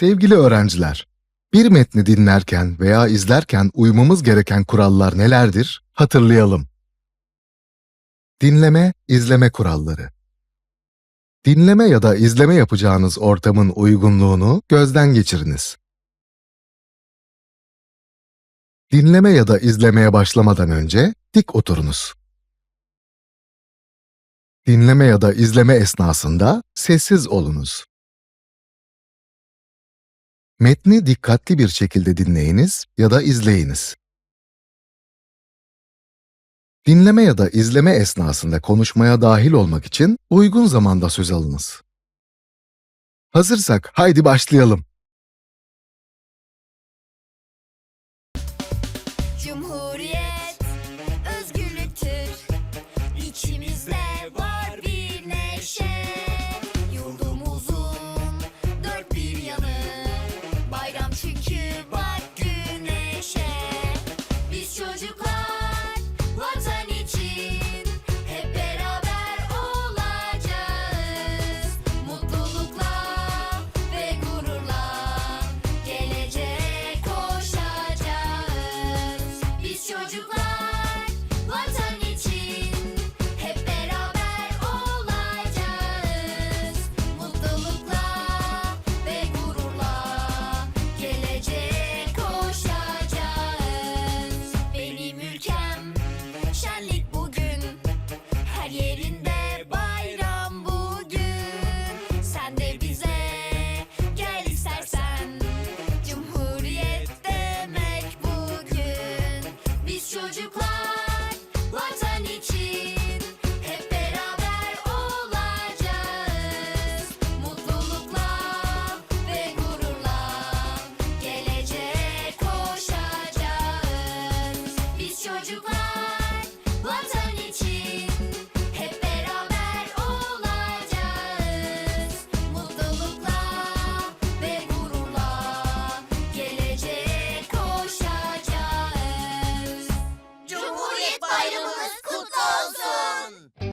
Sevgili öğrenciler, bir metni dinlerken veya izlerken uymamız gereken kurallar nelerdir? Hatırlayalım. Dinleme, izleme kuralları. Dinleme ya da izleme yapacağınız ortamın uygunluğunu gözden geçiriniz. Dinleme ya da izlemeye başlamadan önce dik oturunuz. Dinleme ya da izleme esnasında sessiz olunuz. Metni dikkatli bir şekilde dinleyiniz ya da izleyiniz. Dinleme ya da izleme esnasında konuşmaya dahil olmak için uygun zamanda söz alınız. Hazırsak haydi başlayalım. Cumhuriyet ellerinde